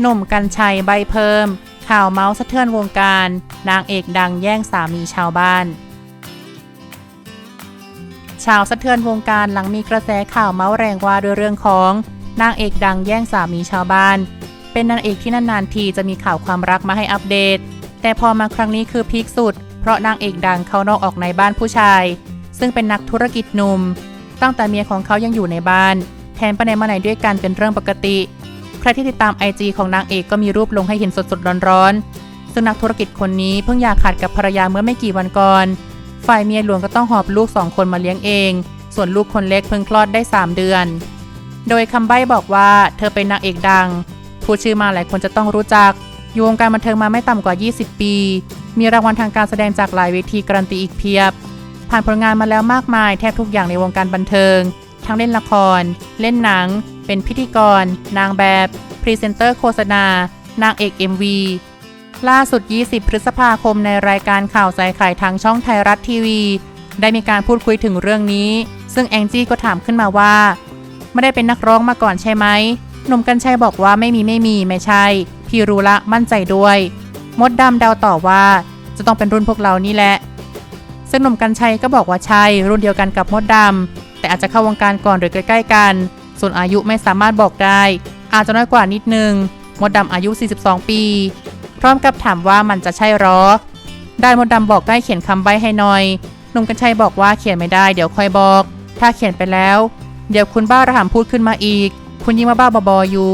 หนุ่มกัญชัยใบเพิ่ม ข่าวเมาส์สะเทือนวงการ นางเอกดังแย่งสามีชาวบ้านชาวสะเทือนวงการหลังมีกระแสข่าวเมาส์แรงว่าด้วยเรื่องของนางเอกดังแย่งสามีชาวบ้าน เป็นนางเอกที่นานๆทีจะมีข่าวความรักมาให้อัปเดต แต่พอมาครั้งนี้คือพีคสุด เพราะนางเอกดังเขานอกออกในบ้านผู้ชาย ซึ่งเป็นนักธุรกิจหนุ่ม ตั้งแต่เมียของเขายังอยู่ในบ้านแถมไปไหนมาไหนด้วยกันเป็นเรื่องปกติ ใครที่ติดตามไอจของนางเอกก็มีรูปลงให้เห็นสดๆร้อนๆ ซึ่งนักธุรกิจคนนี้เพิ่งอยาขาดกับภรรยาเมื่อไม่กี่วันก่อน ฝ่ายเมียหลวงก็ต้องหอบลูกสองคนมาเลี้ยงเอง ส่วนลูกคนเล็กเพิ่งคลอดได้ 3 เดือน โดยคำใบ้บอกว่าเธอเป็นนางเอกดัง ผู้ชื่อมาหลายคนจะต้องรู้จักอยู่วงการบันเทิงมาไม่ต่ำกว่า 20 ปี มีรางวัลทางการแสดงจากหลายเวทีการันตีอีกเพียบ ผ่านผลงานมาแล้วมากมายแทบทุกอย่างในวงการบันเทิง ทั้งเล่นละคร เล่นหนัง เป็นพิธีกร นางแบบ พรีเซนเตอร์โฆษณา นางเอก MV ล่าสุด 20 พฤษภาคมในรายการข่าวใส่ไข่ทางช่องไทยรัฐทีวี ได้มีการพูดคุยถึงเรื่องนี้ ซึ่งแองจี้ก็ถามขึ้นมาว่า ไม่ได้เป็นนักร้องมาก่อนใช่ไหมหนุ่มกัญชัยบอกว่าไม่มีไม่มีไม่ใช่ พี่รู้ละมั่นใจด้วย มดดำเดาต่อว่า จะต้องเป็นรุ่นพวกเรานี่แหละซึ่งหนุ่มกัญชัยก็บอกว่าใช่รุ่นเดียวกันกับมดดำ แต่อาจจะเข้าวงการก่อนหรือใกล้ๆกัน ส่วนอายุไม่สามารถบอกได้ อาจจะน้อยกว่านิดนึง มดดำอายุ 42 ปี พร้อมกับถามว่ามันจะใช่หรอ ได้มดดำบอกให้เขียนคำใบ้ให้หน่อยหนุ่มกัญชัยบอกว่าเขียนไม่ได้เดี๋ยวค่อยบอก ถ้าเขียนไปแล้ว เดี๋ยวคุณบ้าระหำพูดขึ้นมาอีก คุณยิ่งมาบ้าบอๆอยู่